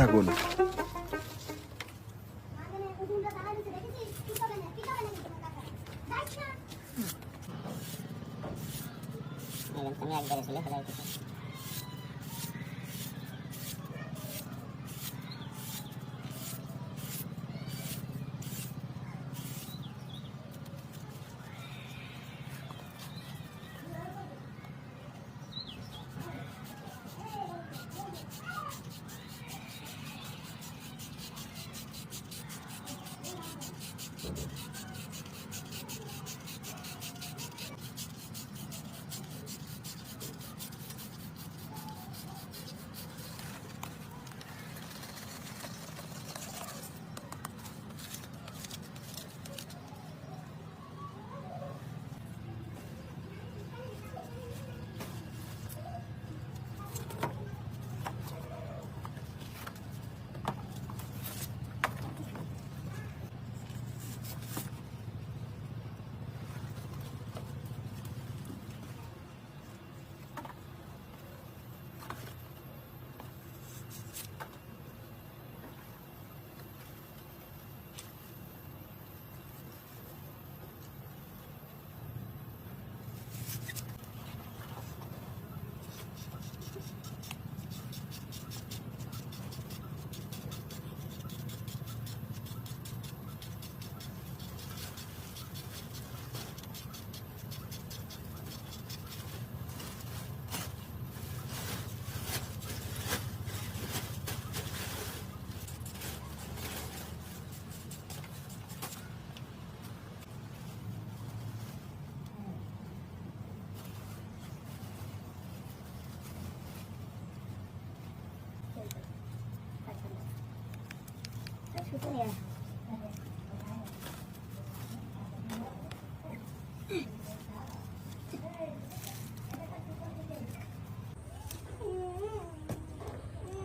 থাকুন। আমি সঙ্গে ছেলে ফেলাই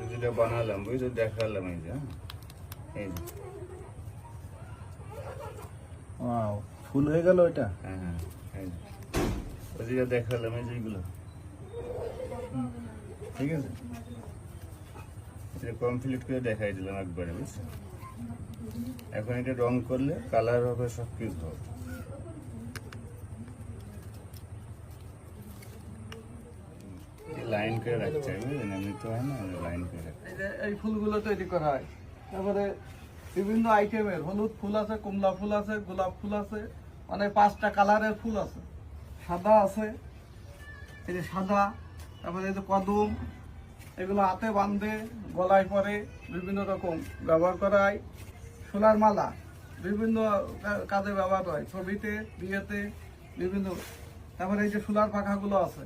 যেটা বানালাম বুঝছ দেখালাম এই যে হ্যাঁ? এই যে। ওয়াও ফুল হয়ে গেল ওইটা? হ্যাঁ হ্যাঁ এই যে। ওই যেটা দেখালাম এই যেগুলো ঠিক আছে। এটা কমপ্লিট করে দেখাই দিলাম একবারে বুঝছ এখন এটা রং করলে কালার হবে সব কিছু হবে। লাইন করে রাখতে হবে তো হয় না লাইন করে রাখতে এই ফুলগুলো তৈরি করা হয়, তারপরে বিভিন্ন আইটেমের, হলুদ ফুল আছে, কমলা ফুল আছে, গোলাপ ফুল আছে মানে পাঁচটা কালারের ফুল আছে। সাদা আছে, এই যে সাদা, তারপরে এই যে কদম এগুলো হাতে বাঁধে, গলায় পরে বিভিন্ন রকম ব্যবহার করা হয়। সোনার মালা, বিভিন্ন কাজে ব্যবহার হয়। ছবিতে, বিয়েতে বিভিন্ন, তারপরে এই যে সোলার পাখাগুলো আছে।